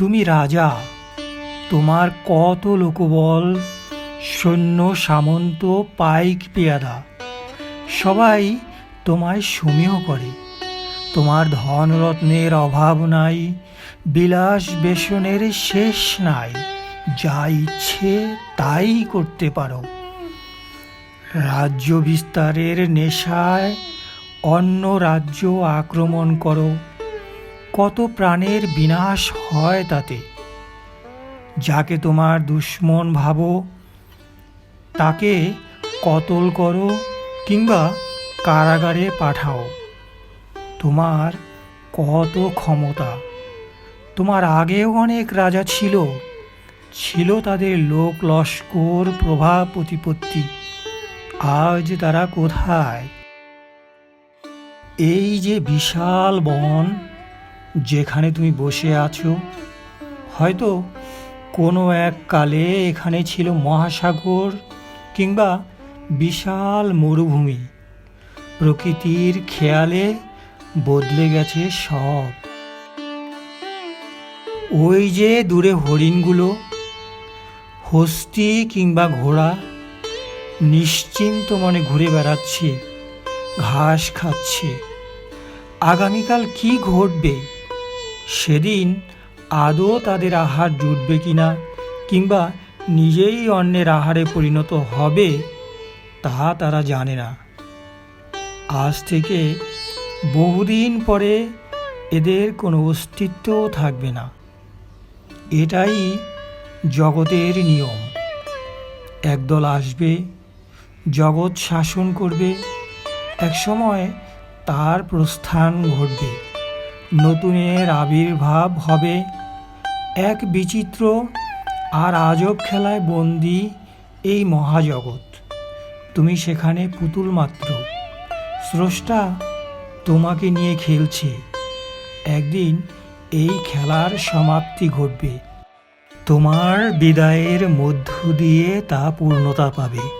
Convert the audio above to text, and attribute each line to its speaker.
Speaker 1: তুমি রাজা, তোমার কত লোকবল, সৈন্য, সামন্ত, পাইক, পেয়াদা, সবাই তোমায় সমীহ করে। তোমার ধনরত্নের অভাব নাই, বিলাস বেসনের শেষ নাই, যা ইচ্ছে তাই করতে পারো। রাজ্য বিস্তারের নেশায় অন্য রাজ্য আক্রমণ করো। কত প্রাণের বিনাশ হয় তাতে? যাকে তোমার দুশ্মন ভাবো, তাকে কতল করো কিংবা কারাগারে পাঠাও। তোমার কত ক্ষমতা? তোমার আগেও অনেক রাজা ছিল ছিল তাদের লোক লস্কর প্রভাব প্রতিপত্তি। আজ তারা কোথায়? এই যে বিশাল বন যেখানে তুমি বসে আছো, হয়তো কোনো এক কালে এখানে ছিল মহাসাগর কিংবা বিশাল মরুভূমি। প্রকৃতির খেয়ালে বদলে গেছে সব। ওই যে দূরে হরিণগুলো, হস্তি কিংবা ঘোড়া, নিশ্চিন্ত মনে ঘুরে বেড়াচ্ছে, ঘাস খাচ্ছে। আগামীকাল কি ঘটবে? সেদিন আদৌ তাদের আহার জুটবে কিনা কিংবা নিজেই অন্যের আহারে পরিণত হবে, তা তারা জানে না। আজ থেকে বহুদিন পরে এদের কোনো অস্তিত্বও থাকবে না। এটাই জগতের নিয়ম। একদল আসবে, জগৎ শাসন করবে, একসময় তার প্রস্থান ঘটবে। নতুনের আবির্ভাব হবে। এক বিচিত্র আর আজব খেলায় বন্দি এই মহাজগৎ। তুমি সেখানে পুতুল মাত্র। স্রষ্টা তোমাকে নিয়ে খেলছে। একদিন এই খেলার সমাপ্তি ঘটবে। তোমার বিদায়ের মধ্য দিয়ে তা পূর্ণতা পাবে।